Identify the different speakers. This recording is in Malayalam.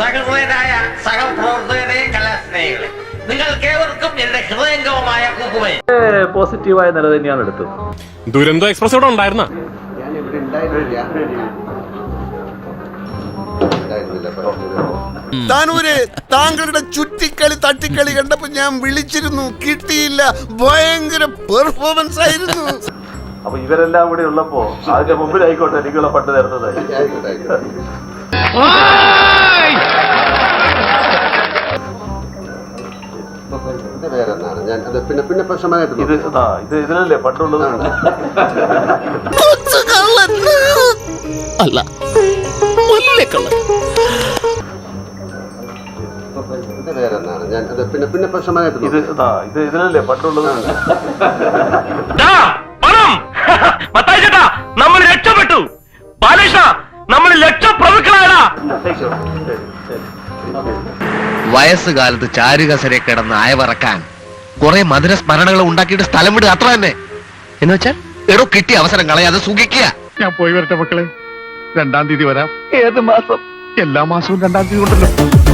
Speaker 1: സഹൃദയരായ സഹപ്രവർത്തകരെ കലാസ്നേഹികളെ നിങ്ങൾക്കേവർക്കും എന്റെ ഹൃദയംഗമമായ കുക്കുമേ
Speaker 2: പോസിറ്റീവായ നില തന്നെയാണ് എടുത്തത്.
Speaker 3: ദുരന്തോ എക്സ്പ്രസ് ഇവിടെ ഉണ്ടായിരുന്ന?
Speaker 4: താനൂര് താങ്കളുടെ ചുറ്റിക്കളി തട്ടിക്കളി കണ്ടപ്പോ ഞാൻ വിളിച്ചിരുന്നു. കിട്ടിയില്ല. ഭയങ്കര പെർഫോമൻസ് ആയിരുന്നു.
Speaker 2: അപ്പൊ ഇവരെല്ലാം കൂടി ഉള്ളപ്പോ അതിന്റെ മുമ്പിലായിക്കോട്ടെ നിങ്ങളെ പണ്ട് തരുന്നതായി
Speaker 4: പിന്നെ പിന്നെ പ്രശ്നമായിട്ട്
Speaker 2: ഇത് ആ ഇത് ഇതിലല്ലേ പണ്ടുള്ളത്?
Speaker 4: അല്ല പിന്നെ പിന്നെ പ്രശ്നമായിട്ട്
Speaker 2: ഇത് ആ ഇത് ഇതിനല്ലേ പണ്ടുള്ളത്?
Speaker 5: വയസ്സുകാലത്ത് ചാരുകസരെ കിടന്ന് അയവറക്കാൻ കുറെ മധുര സ്മരണകൾ ഉണ്ടാക്കിയിട്ട് സ്ഥലം വിടുക അത്ര തന്നെ. എന്ന് വെച്ചാൽ എടോ കിട്ടിയ അവസരം കളയാതെ സുഖിക്കുക
Speaker 6: ഞാൻ പോയി വരട്ടെ മക്കളെ. രണ്ടാം തീയതി വരാം. ഏത് മാസം? എല്ലാ മാസവും രണ്ടാം തീയതി ഉണ്ടല്ലോ.